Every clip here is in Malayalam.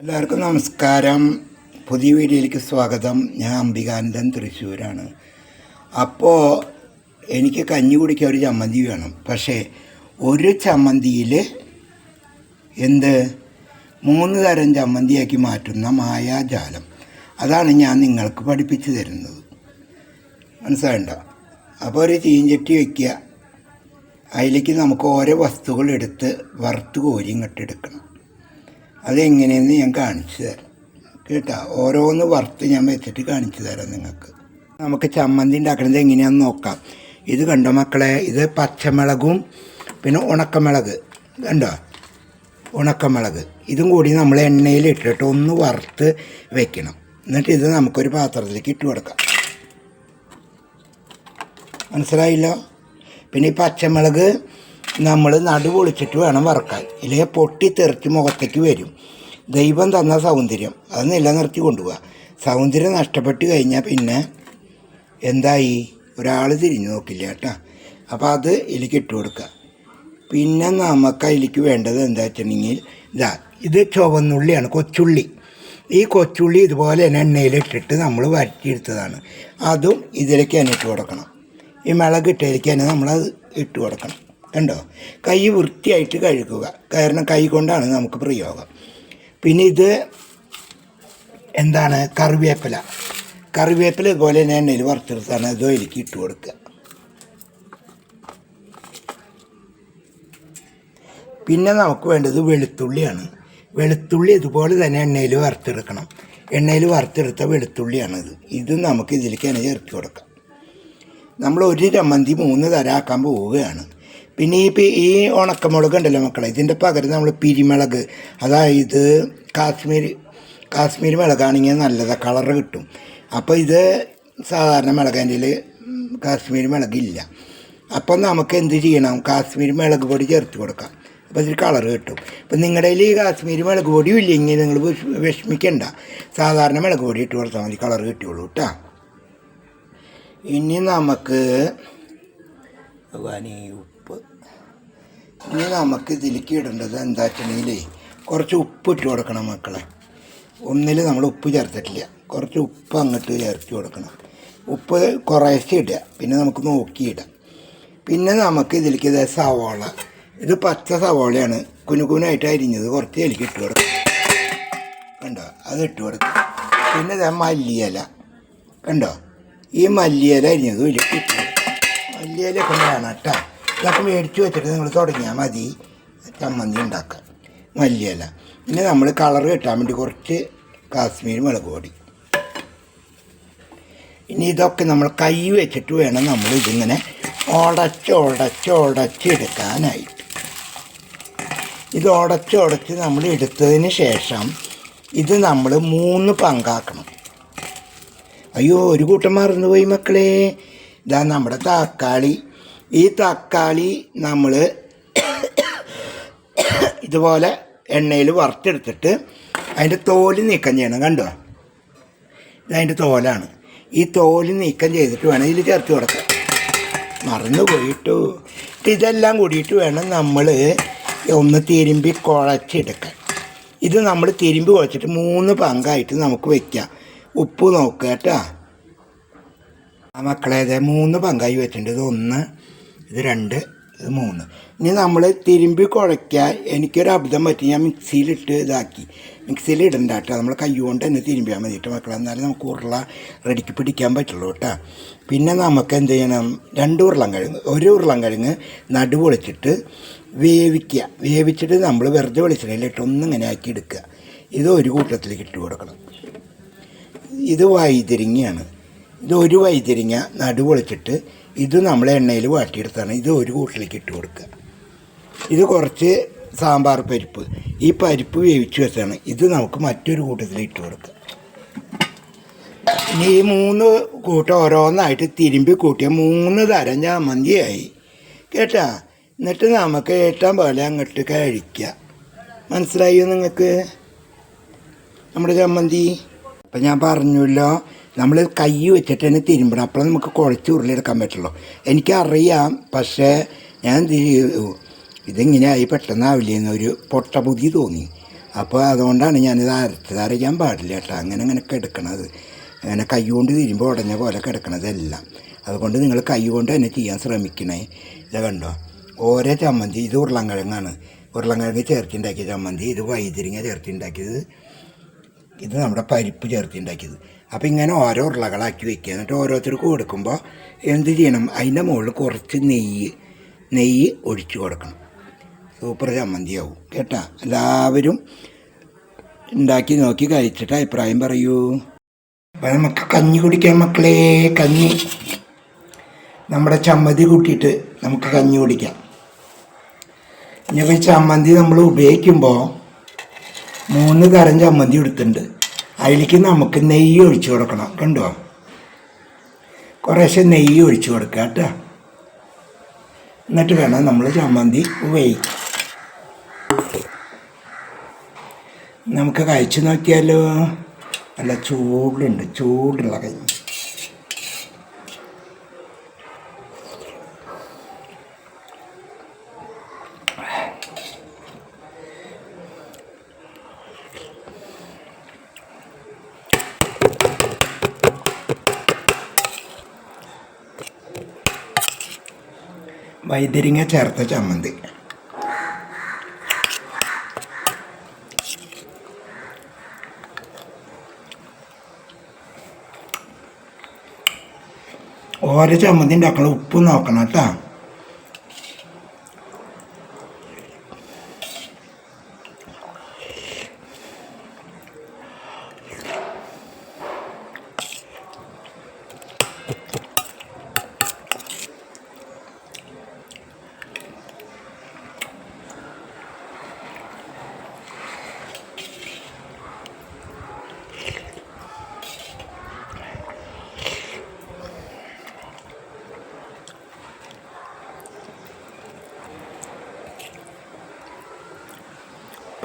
എല്ലാവർക്കും നമസ്കാരം. പുതിയ വീഡിയോയിലേക്ക് സ്വാഗതം. ഞാൻ അംബികാനന്ദൻ തൃശ്ശൂരാണ്. അപ്പോൾ എനിക്ക് കഞ്ഞി കുടിക്കാൻ ഒരു ചമ്മന്തി വേണം. പക്ഷേ ഒരു ചമ്മന്തിയിൽ എന്ത്? മൂന്ന് തരം ചമ്മന്തിയാക്കി മാറ്റുന്ന മായാജാലം. അതാണ് ഞാൻ നിങ്ങൾക്ക് പഠിപ്പിച്ചു തരുന്നത്. മനസ്സിലായണ്ട? അപ്പോൾ ഒരു ചീഞ്ചട്ടി വയ്ക്കുക അതിലേക്ക് നമുക്ക് ഓരോ വസ്തുക്കൾ എടുത്ത് വറുത്ത് കോരി ഇങ്ങോട്ട് അതെങ്ങനെയെന്ന് ഞാൻ കാണിച്ചു തരാം. കേട്ടോ? ഓരോന്ന് വറുത്ത് ഞാൻ വെച്ചിട്ട് കാണിച്ചു തരാം നിങ്ങൾക്ക്. നമുക്ക് ചമ്മന്തി ഉണ്ടാക്കുന്നത് എങ്ങനെയാണെന്ന് നോക്കാം. ഇത് കണ്ടോ മക്കളെ? ഇത് പച്ചമുളകും പിന്നെ ഉണക്കമുളക്. കണ്ടോ? ഉണക്കമുളക്. ഇതും കൂടി നമ്മൾ എണ്ണയിൽ ഇട്ടിട്ട് ഒന്ന് വറുത്ത് വെക്കണം. എന്നിട്ട് ഇത് നമുക്കൊരു പാത്രത്തിലേക്ക് ഇട്ട് കൊടുക്കാം. മനസ്സിലായില്ലോ? പിന്നെ ഈ പച്ചമുളക് നമ്മൾ നടു പൊളിച്ചിട്ട് വേണം വറക്കാൻ. ഇല്ലെങ്കിൽ പൊട്ടി തെറിച്ച് മുഖത്തേക്ക് വരും. ദൈവം തന്ന സൗന്ദര്യം. അത് നിലനിർത്തി കൊണ്ടുപോവുക. സൗന്ദര്യം നഷ്ടപ്പെട്ട് കഴിഞ്ഞാൽ പിന്നെ എന്തായി? ഒരാൾ തിരിഞ്ഞു നോക്കില്ല കേട്ടോ. അപ്പോൾ അത് ഇതിലേക്ക് ഇട്ട് കൊടുക്കുക പിന്നെ നമുക്ക് അതിലേക്ക് വേണ്ടത് എന്താ വെച്ചിട്ടുണ്ടെങ്കിൽ ഇതാ ഇത് ചുവന്നുള്ളിയാണ് കൊച്ചുള്ളി. ഈ കൊച്ചുള്ളി ഇതുപോലെ തന്നെ എണ്ണയിലിട്ടിട്ട് നമ്മൾ വരട്ടിയെടുത്തതാണ് അതും ഇതിലേക്ക് തന്നെ ഇട്ട് കൊടുക്കണം. ഈ മിളക് ഇട്ടതിലേക്ക് തന്നെ നമ്മളത് ഇട്ട് കൊടുക്കണം. കണ്ടോ? കൈ വൃത്തിയായിട്ട് കഴുകുക. കാരണം കൈ കൊണ്ടാണ് നമുക്ക് പ്രയോഗം. പിന്നെ ഇത് എന്താണ്? കറിവേപ്പില. കറിവേപ്പില ഇതുപോലെ തന്നെ എണ്ണയിൽ വറുത്തെടുത്താണ് ഇത് ഒലിക്ക് ഇട്ട് കൊടുക്കുക. പിന്നെ നമുക്ക് വേണ്ടത് വെളുത്തുള്ളിയാണ്. വെളുത്തുള്ളി ഇതുപോലെ തന്നെ എണ്ണയിൽ വറുത്തെടുക്കണം. എണ്ണയിൽ വറുത്തെടുത്ത വെളുത്തുള്ളിയാണിത് ഇത്. നമുക്ക് ഇതിലേക്ക് തന്നെ ചേർത്ത് കൊടുക്കാം. നമ്മൾ ഒരു ചമ്മന്തി മൂന്ന് തരാക്കാൻ പോവുകയാണ്. പിന്നെ ഈ ഈ ഉണക്കമുളക് ഉണ്ടല്ലോ മക്കളെ ഇതിന്റെ പകരം നമ്മൾ പിരിമുളക് അതായത് കാശ്മീർ കാശ്മീർ മുളകാണെങ്കിൽ നല്ലതാണ് കളറ് കിട്ടും. അപ്പോൾ ഇത് സാധാരണ മുളകാന്റെ കാശ്മീർ മുളകില്ല. അപ്പം നമുക്ക് എന്ത് ചെയ്യണം? കാശ്മീർ മുളക് പൊടി ചേർത്ത് കൊടുക്കാം. അപ്പോൾ ഇതിൽ കളർ കിട്ടും. അപ്പം നിങ്ങളുടെ കയ്യിൽ ഈ കാശ്മീർ മുളക് പൊടിയും ഇല്ലെങ്കിൽ നിങ്ങൾ വിഷ- വിഷമിക്കണ്ട. സാധാരണ മുളക് പൊടി ഇട്ട് കൊടുത്താൽ മതി കളർ കിട്ടിയുള്ളൂ കേട്ടോ. ഇനി നമുക്ക് ഭഗവാനേ ഇനി നമുക്ക് ഇതിലേക്ക് ഇടേണ്ടത് എന്താ വെച്ചിട്ടുണ്ടെങ്കിലേ കുറച്ച് ഉപ്പ് ഇട്ട് കൊടുക്കണം മക്കളെ. ഒന്നിൽ നമ്മൾ ഉപ്പ് ചേർത്തിട്ടില്ല. കുറച്ച് ഉപ്പ് അങ്ങോട്ട് ചേർത്ത് കൊടുക്കണം. ഉപ്പ് കുറേശ്ശെ ഇടുക. പിന്നെ നമുക്ക് നോക്കിയിടാം പിന്നെ നമുക്ക് ഇതിലേക്ക് ഇത് സവാള. ഇത് പച്ച സവാളയാണ്. കുനുകുനായിട്ട് അരിഞ്ഞത് കുറച്ച് ഇതിലേക്ക് ഇട്ട് കൊടുക്കാം. കണ്ടോ? അത് ഇട്ട് കൊടുക്കും. പിന്നെ ഇതാ മല്ലിയില. കണ്ടോ? ഈ മല്ലിയില അരിഞ്ഞത് ഇതിലേക്ക് ഇട്ട് കൊടുക്കാം. മല്ലിയില ഒക്കെ വേണം കേട്ടോ. ഇതൊക്കെ മേടിച്ച് വെച്ചിട്ട് നിങ്ങൾ തുടങ്ങിയാൽ മതി. ചമ്മന്തി ഉണ്ടാക്കാൻ മല്ലിയില. പിന്നെ നമ്മൾ കളർ കിട്ടാൻ വേണ്ടി കുറച്ച് കാശ്മീർ മുളക് പൊടി. ഇനി ഇതൊക്കെ നമ്മൾ കൈ വെച്ചിട്ട് വേണം നമ്മൾ ഇതിങ്ങനെ ഉടച്ച് ഉടച്ച് എടുക്കാനായിട്ട് ഇത് ഉടച്ച് ഉടച്ച് നമ്മൾ എടുത്തതിന് ശേഷം ഇത് നമ്മൾ മൂന്ന് പങ്കാക്കണം. അയ്യോ ഒരു കൂട്ടം മറന്നുപോയി മക്കളെ. ഇതാ നമ്മുടെ തക്കാളി. ഈ തക്കാളി നമ്മൾ ഇതുപോലെ എണ്ണയിൽ വറുത്തെടുത്തിട്ട് അതിന്റെ തോൽ നീക്കം ചെയ്യണം കണ്ടോ? ഇതതിന്റെ തോലാണ്. ഈ തോൽ നീക്കം ചെയ്തിട്ട് വേണം ഇതിൽ ചേർത്ത് കൊടുക്കാം മറന്നു പോയിട്ടു. ഇതെല്ലാം കൂടിയിട്ട് വേണം നമ്മൾ ഒന്ന് തിരുമ്പി കുഴച്ചെടുക്കാൻ. ഇത് നമ്മൾ തിരുമ്പി കുഴച്ചിട്ട് മൂന്ന് പങ്കായിട്ട് നമുക്ക് വയ്ക്കാം ഉപ്പ് നോക്കുക കേട്ടോ. ആ മക്കളേതെ മൂന്ന് പങ്കായി വെച്ചിട്ടുണ്ട്. ഇത് ഒന്ന് ഇത് രണ്ട് ഇത് മൂന്ന്. ഇനി നമ്മൾ തിരുമ്പി കുഴയ്ക്കാൻ എനിക്കൊരു അബദ്ധം പറ്റി ഞാൻ മിക്സിയിലിട്ട് ഇതാക്കി. മിക്സിയിൽ ഇടണ്ട കേട്ടോ നമ്മൾ കൈ കൊണ്ട് തന്നെ തിരുമ്പിയാൽ മതി കേട്ടോ മക്കളെ. എന്നാലും നമുക്ക് ഉരുള റെഡിക്ക് പിടിക്കാൻ പറ്റുള്ളൂ കേട്ടോ. പിന്നെ നമുക്ക് എന്ത് ചെയ്യണം? രണ്ട് ഉരുളം കിഴങ്ങ് ഒരു ഉരുളം കിഴങ്ങ് നടു പൊളിച്ചിട്ട് വേവിക്കുക. വേവിച്ചിട്ട് നമ്മൾ വെറുതെ വെളിച്ചെണ്ണയിലിട്ട് ഒന്നിങ്ങനെ ആക്കി എടുക്കുക. ഇത് ഒരു കൂട്ടത്തിലേക്ക് ഇട്ട് കൊടുക്കണം. ഇത് വൈതിരിങ്ങയാണ്. ഇത് ഒരു വൈതിരിങ്ങ നടു പൊളിച്ചിട്ട് ഇത് നമ്മൾ എണ്ണയിൽ വാട്ടിയെടുത്താണ് ഇത് ഒരു കൂട്ടിലേക്ക് ഇട്ട് കൊടുക്കുക. ഇത് കുറച്ച് സാമ്പാർ പരിപ്പ്. ഈ പരിപ്പ് വേവിച്ച് വെച്ചാണ് ഇത് നമുക്ക് മറ്റൊരു കൂട്ടത്തിൽ ഇട്ട് കൊടുക്കുക. ഇനി ഈ മൂന്ന് കൂട്ടം ഓരോന്നായിട്ട് തിരുമ്പി കൂട്ടിയ മൂന്ന് തരം ചമ്മന്തിയായി കേട്ടാ? എന്നിട്ട് നമുക്ക് ഏട്ടാൻ പോലെ അങ്ങോട്ട് കഴിക്കുക മനസ്സിലായോ നിങ്ങൾക്ക്? നമ്മുടെ ചമ്മന്തി അപ്പം ഞാൻ പറഞ്ഞല്ലോ നമ്മൾ കൈ വെച്ചിട്ട് തന്നെ തിരുമ്പണം അപ്പോൾ നമുക്ക് കുഴച്ച് ഉരുളിയെടുക്കാൻ പറ്റുള്ളൂ. എനിക്കറിയാം പക്ഷേ ഞാൻ ഇതിങ്ങനെ ആയി പെട്ടെന്നാവില്ലെന്നൊരു പൊട്ട ബുദ്ധി തോന്നി. അപ്പോൾ അതുകൊണ്ടാണ് ഞാനിത് അരച്ചത് അരയ്ക്കാൻ പാടില്ല കേട്ടോ. അങ്ങനെ അങ്ങനെ കിടക്കണത്. അങ്ങനെ കൈ കൊണ്ട് തിരുമ്പോൾ ഉടഞ്ഞ പോലെ കിടക്കണതെല്ലാം അതുകൊണ്ട് നിങ്ങൾ കൈ കൊണ്ട് തന്നെ ചെയ്യാൻ ശ്രമിക്കണേ. ഇത് കണ്ടോ? ഓരോ ചമ്മന്തി ഇത് ഉരുളൻകിഴങ്ങാണ്. ഉരുളൻകിഴങ്ങ് ചേർത്തുണ്ടാക്കിയ ചമ്മന്തി ഇത് വൈതിരിങ്ങ ചേർത്തുണ്ടാക്കിയത് ഇത് നമ്മുടെ പരിപ്പ് ചേർത്തുണ്ടാക്കിയത്. അപ്പോൾ ഇങ്ങനെ ഓരോ ഉരുളകളാക്കി വെക്കുക. എന്നിട്ട് ഓരോരുത്തർക്ക് കൊടുക്കുമ്പോൾ എന്ത് ചെയ്യണം? അതിന്റെ മുകളിൽ കുറച്ച് നെയ്യ് നെയ്യ് ഒഴിച്ചു കൊടുക്കണം. സൂപ്പർ ചമ്മന്തിയാവും. കേട്ടാ? എല്ലാവരും ഉണ്ടാക്കി നോക്കി കഴിച്ചിട്ട് അഭിപ്രായം പറയൂ. അപ്പം നമുക്ക് കഞ്ഞി കുടിക്കാം മക്കളെ കഞ്ഞി. നമ്മുടെ ചമ്മന്തി കൂട്ടിയിട്ട് നമുക്ക് കഞ്ഞി കുടിക്കാം. ഇനിയിപ്പോൾ ചമ്മന്തി നമ്മൾ ഉപയോഗിക്കുമ്പോൾ മൂന്ന് തരം ചമ്മന്തി എടുത്തിട്ടുണ്ട്. അതിലേക്ക് നമുക്ക് നെയ്യ് ഒഴിച്ചു കൊടുക്കണം. കണ്ടോ? കുറേശ്ശെ നെയ്യ് ഒഴിച്ചു കൊടുക്കുക കേട്ടോ. എന്നിട്ട് വേണം നമ്മൾ ചമ്മന്തി ഉപയോഗിക്കാൻ നമുക്ക് കഴിച്ചു നോക്കിയാലോ? നല്ല ചൂടുണ്ട് ചൂടുള്ള കഞ്ഞി. വൈദ്യരിങ്ങ ചേർത്ത ചമ്മന്തി. ഓരോ ചമ്മന്തി ഉണ്ടാക്കണം. ഉപ്പ് നോക്കണം കേട്ടോ.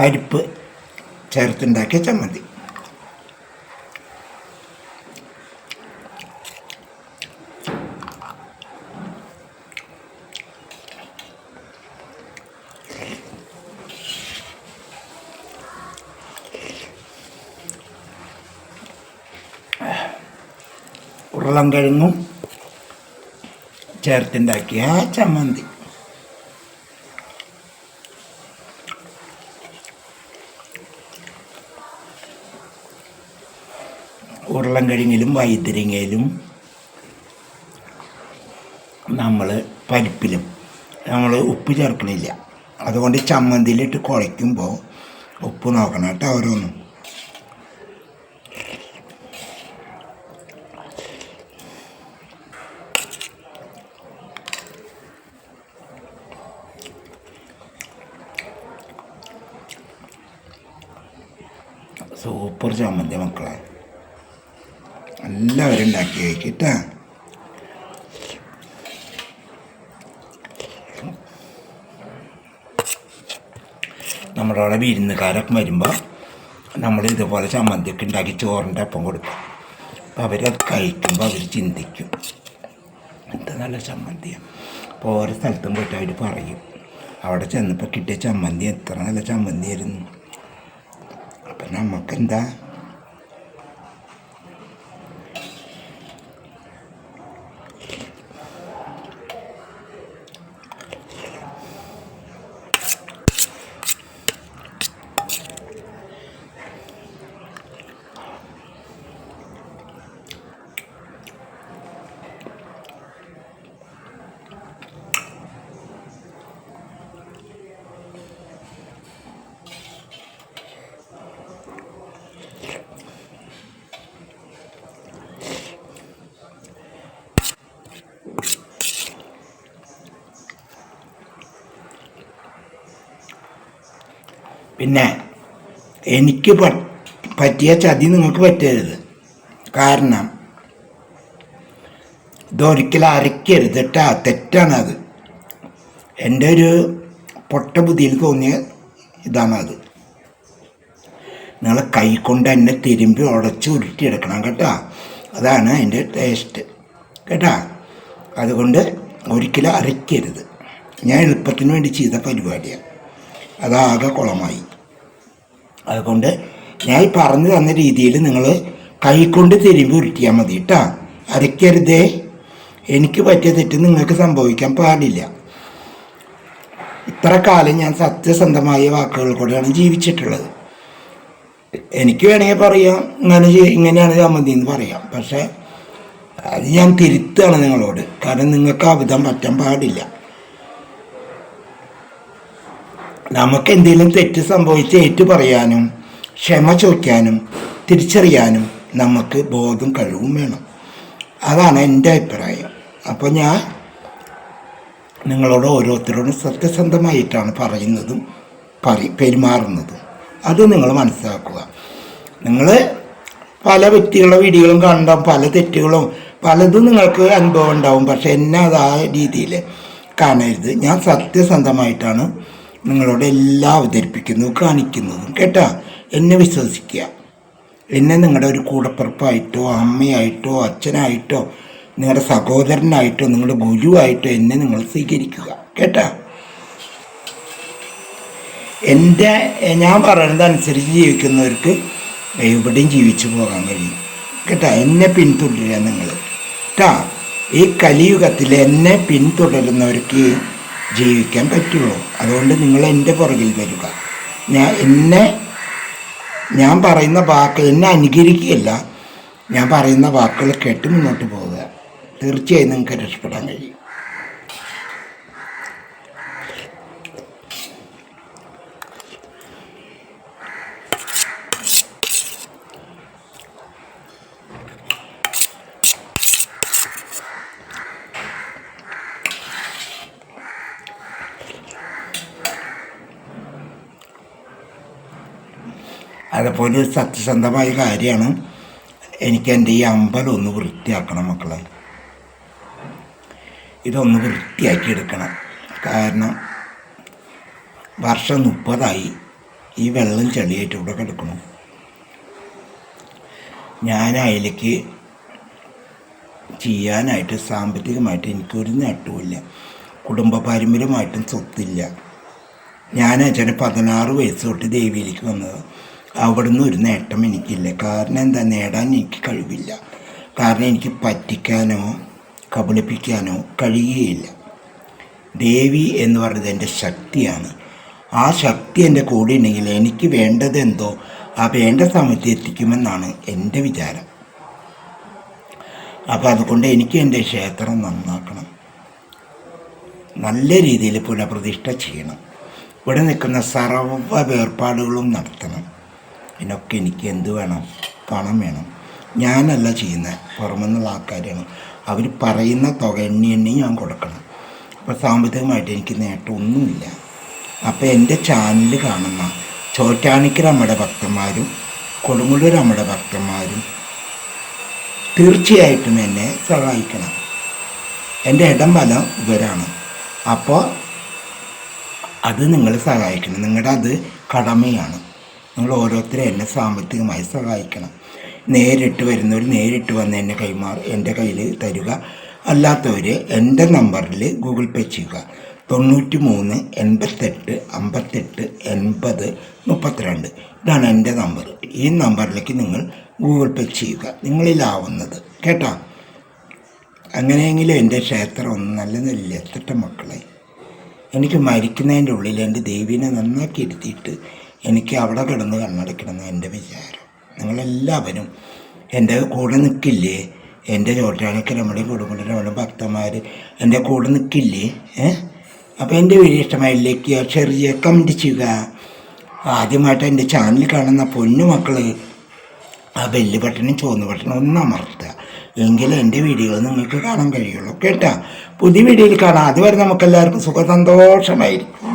പരിപ്പ് ചേർത്തുണ്ടാക്കിയ ചമ്മന്തി. കഴിഞ്ഞു ചേർത്തുണ്ടാക്കിയ ചമ്മന്തി. ഉരുളൻകിഴങ്ങിലും വൈത്തിരിങ്ങയിലും നമ്മൾ പരിപ്പിലും നമ്മൾ ഉപ്പ് ചേർക്കണില്ല. അതുകൊണ്ട് ചമ്മന്തിയിലിട്ട് കുഴയ്ക്കുമ്പോൾ ഉപ്പ് നോക്കണം കേട്ടോ ഓരോന്നും. സൂപ്പർ ചമ്മന്തി മക്കളെ. എല്ലാവരും ഉണ്ടാക്കി കഴിക്കട്ടാ നമ്മുടെ അവിടെ വിരുന്നുകാരൊക്കെ വരുമ്പോൾ നമ്മൾ ഇതുപോലെ ചമ്മന്തിയൊക്കെ ഉണ്ടാക്കി ചോറിന്റെ അപ്പം കൊടുക്കും. അപ്പോൾ അവരത് കഴിക്കുമ്പോൾ അവർ ചിന്തിക്കും. എന്ത് നല്ല ചമ്മന്തിയാണ് അപ്പോൾ ഓരോ സ്ഥലത്തും പോയിട്ട് അവർ പറയും. അവിടെ ചെന്നപ്പോൾ കിട്ടിയ ചമ്മന്തി എത്ര നല്ല ചമ്മന്തിയായിരുന്നു. അപ്പം നമുക്കെന്താ പിന്നെ എനിക്ക് പറ്റിയ ചതി നിങ്ങൾക്ക് പറ്റരുത്. കാരണം ഇതൊരിക്കലും അരയ്ക്കരുത് കേട്ടാ തെറ്റാണത്. എന്റെ ഒരു പൊട്ട ബുദ്ധിയിൽ തോന്നിയ ഇതാണത്. നിങ്ങൾ കൈ കൊണ്ട് തന്നെ തിരുമ്പി ഉടച്ച് ഉരുട്ടിയെടുക്കണം കേട്ടോ. അതാണ് അതിന്റെ ടേസ്റ്റ് കേട്ടാ? അതുകൊണ്ട് ഒരിക്കലും അരയ്ക്കരുത്. ഞാൻ എളുപ്പത്തിന് വേണ്ടി ചെയ്ത പരിപാടിയാണ് അതാകെ കുളമായി. അതുകൊണ്ട് ഞാൻ പറഞ്ഞു തന്ന രീതിയിൽ നിങ്ങൾ കൈകൊണ്ട് തിരുമ്പി ഉരുട്ടിയാൽ മതി കേട്ടോ അരയ്ക്കരുതേ. എനിക്ക് പറ്റിയ തെറ്റ് നിങ്ങൾക്ക് സംഭവിക്കാൻ പാടില്ല. ഇത്ര കാലം ഞാൻ സത്യസന്ധമായ വാക്കുകൾ കൂടെയാണ് ജീവിച്ചിട്ടുള്ളത്. എനിക്ക് വേണമെങ്കിൽ പറയാം. ഇങ്ങനെ ഇങ്ങനെയാണ് മതി എന്ന് പറയാം. പക്ഷേ അത് ഞാൻ തിരുത്തുകയാണ് നിങ്ങളോട്. കാരണം നിങ്ങൾക്ക് അബദ്ധം പറ്റാൻ പാടില്ല. നമുക്ക് എന്തെങ്കിലും തെറ്റ് സംഭവിച്ച് ഏറ്റു പറയാനും ക്ഷമ ചോദിക്കാനും തിരിച്ചറിയാനും നമുക്ക് ബോധം കഴിവും വേണം. അതാണ് എന്റെ അഭിപ്രായം. അപ്പോൾ ഞാൻ നിങ്ങളോട് ഓരോരുത്തരോടും സത്യസന്ധമായിട്ടാണ് പറയുന്നതും പറി പെരുമാറുന്നതും. അത് നിങ്ങൾ മനസ്സിലാക്കുക. നിങ്ങൾ പല വ്യക്തികളുടെ വീഡിയോകളും കണ്ടാവും പല തെറ്റുകളും പലതും നിങ്ങൾക്ക് അനുഭവം ഉണ്ടാവും. പക്ഷെ എന്നെ അത് ആ രീതിയിൽ കാണരുത്. ഞാൻ സത്യസന്ധമായിട്ടാണ് നിങ്ങളോട് എല്ലാം അവതരിപ്പിക്കുന്നു കാണിക്കുന്നതും കേട്ടാ? എന്നെ വിശ്വസിക്കുക. എന്നെ നിങ്ങളുടെ ഒരു കൂടപ്പിറപ്പായിട്ടോ അമ്മയായിട്ടോ അച്ഛനായിട്ടോ നിങ്ങളുടെ സഹോദരനായിട്ടോ നിങ്ങളുടെ ഗുരുവായിട്ടോ എന്നെ നിങ്ങൾ സ്വീകരിക്കുക. കേട്ടാ? എന്റെ ഞാൻ പറയുന്നത് അനുസരിച്ച് ജീവിക്കുന്നവർക്ക് എവിടെയും ജീവിച്ചു പോകാൻ കഴിയും. കേട്ടാ? എന്നെ പിന്തുടരുക നിങ്ങൾ. കേട്ടാ? ഈ കലിയുഗത്തിൽ എന്നെ പിന്തുടരുന്നവർക്ക് ജീവിക്കാൻ പറ്റുള്ളൂ. അതുകൊണ്ട് നിങ്ങൾ എന്റെ പുറകിൽ വരിക. ഞാൻ എന്നെ ഞാൻ പറയുന്ന വാക്ക് എന്നെ അനുകരിക്കുകയല്ല. ഞാൻ പറയുന്ന വാക്കുകൾ കേട്ട് മുന്നോട്ട് പോവുക. തീർച്ചയായും നിങ്ങൾക്ക് രക്ഷപ്പെടാൻ കഴിയും. അതുപോലെ ഒരു സത്യസന്ധമായ കാര്യമാണ്. എനിക്ക് എന്റെ ഈ അമ്പലം ഒന്ന് വൃത്തിയാക്കണം മക്കളെ. ഇതൊന്ന് വൃത്തിയാക്കി എടുക്കണം കാരണം വർഷം മുപ്പതായി ഈ വെള്ളം ചെളിയായിട്ട് ഇവിടെ കിടക്കണം ഞാൻ അതിലേക്ക് ചെയ്യാനായിട്ട് സാമ്പത്തികമായിട്ട് എനിക്കൊരു നേട്ടവുമില്ല. കുടുംബ പാരമ്പര്യമായിട്ടും സ്വത്തില്ല. ഞാൻ അച്ഛന് പതിനാറ് വയസ്സ് തൊട്ട് ദേവിയിലേക്ക് വന്നത്. അവിടുന്ന് ഒരു നേട്ടം എനിക്കില്ല. കാരണം എന്താ? നേടാൻ എനിക്ക് കഴിവില്ല. കാരണം എനിക്ക് പറ്റിക്കാനോ കബളിപ്പിക്കാനോ കഴിയുകയില്ല. ദേവി എന്ന് പറയുന്നത് എന്റെ ശക്തിയാണ്. ആ ശക്തി എന്റെ കൂടെ ഉണ്ടെങ്കിൽ എനിക്ക് വേണ്ടത് എന്തോ? ആ വേണ്ട സമയത്ത് എത്തിക്കുമെന്നാണ് എന്റെ വിചാരം. അപ്പോൾ അതുകൊണ്ട് എനിക്ക് എന്റെ ക്ഷേത്രം നന്നാക്കണം. നല്ല രീതിയിൽ പുനഃപ്രതിഷ്ഠ ചെയ്യണം. ഇവിടെ നിൽക്കുന്ന സർവ വേർപാടുകളും നടത്തണം. ഇതിനൊക്കെ എനിക്ക് എന്ത് വേണം? പണം വേണം. ഞാനല്ല ചെയ്യുന്നത് പുറമെന്നുള്ള ആൾക്കാരാണ്. അവർ പറയുന്ന തുക എണ്ണി എണ്ണി ഞാൻ കൊടുക്കണം. അപ്പോൾ സാമ്പത്തികമായിട്ട് എനിക്ക് നേട്ടമൊന്നുമില്ല അപ്പോൾ എന്റെ ചാനൽ കാണുന്ന ചോറ്റാനിക്കര അമ്മയുടെ ഭക്തന്മാരും കൊടുങ്ങല്ലൂർ അമ്മയുടെ ഭക്തന്മാരും തീർച്ചയായിട്ടും എന്നെ സഹായിക്കണം. എന്റെ ഇടം ഫലം ഇവരാണ്. അപ്പോൾ അത് നിങ്ങൾ സഹായിക്കണം. നിങ്ങളുടെ അത് കടമയാണ്. നിങ്ങൾ ഓരോരുത്തരും എന്നെ സാമ്പത്തികമായി സഹായിക്കണം. നേരിട്ട് വരുന്നവർ നേരിട്ട് വന്ന് എന്നെ കൈമാറി എന്റെ കയ്യിൽ തരിക. അല്ലാത്തവർ എന്റെ നമ്പറിൽ ഗൂഗിൾ പേ ചെയ്യുക. തൊണ്ണൂറ്റി മൂന്ന് എൺപത്തെട്ട് അമ്പത്തെട്ട് എൺപത് മുപ്പത്തിരണ്ട്. ഇതാണ് എന്റെ നമ്പർ. ഈ നമ്പറിലേക്ക് നിങ്ങൾ ഗൂഗിൾ പേ ചെയ്യുക. നിങ്ങളിലാവുന്നത്. കേട്ടോ? അങ്ങനെയെങ്കിലും എന്റെ ക്ഷേത്രം ഒന്ന് നല്ല എത്തട്ടെ മക്കളെ. എനിക്ക് മരിക്കുന്നതിന്റെ ഉള്ളിൽ എന്റെ ദേവീനെ നന്നാക്കി ഇരുത്തിയിട്ട് എനിക്ക് അവിടെ കിടന്ന് കണ്ണടയ്ക്കണമെന്ന് എന്റെ വിചാരം. നിങ്ങളെല്ലാവരും എന്റെ കൂടെ നിൽക്കില്ലേ? എന്റെ ചോട്ടാനിക്കരമ്മളും കുടുംബത്തിന്റെ ഭക്തന്മാർ എന്റെ കൂടെ നിൽക്കില്ലേ? ഏഹ് അപ്പോൾ എന്റെ വീഡിയോ ഇഷ്ടമായില്ലേക്ക് ചെറിയ കമന്റ് ചെയ്യുക. ആദ്യമായിട്ട് എന്റെ ചാനൽ കാണുന്ന പൊന്നു മക്കൾ ആ ബെല്ല് ബട്ടണും ചുവന്ന ബട്ടണും ഒന്ന് അമർത്തുക. എങ്കിലേ എന്റെ വീഡിയോകൾ നിങ്ങൾക്ക് കാണാൻ കഴിയുള്ളൂ. കേട്ടോ? പുതിയ വീഡിയോയിൽ കാണാം. അതുവരെ നമുക്കെല്ലാവർക്കും സുഖസന്തോഷമായിരിക്കും. ബൈ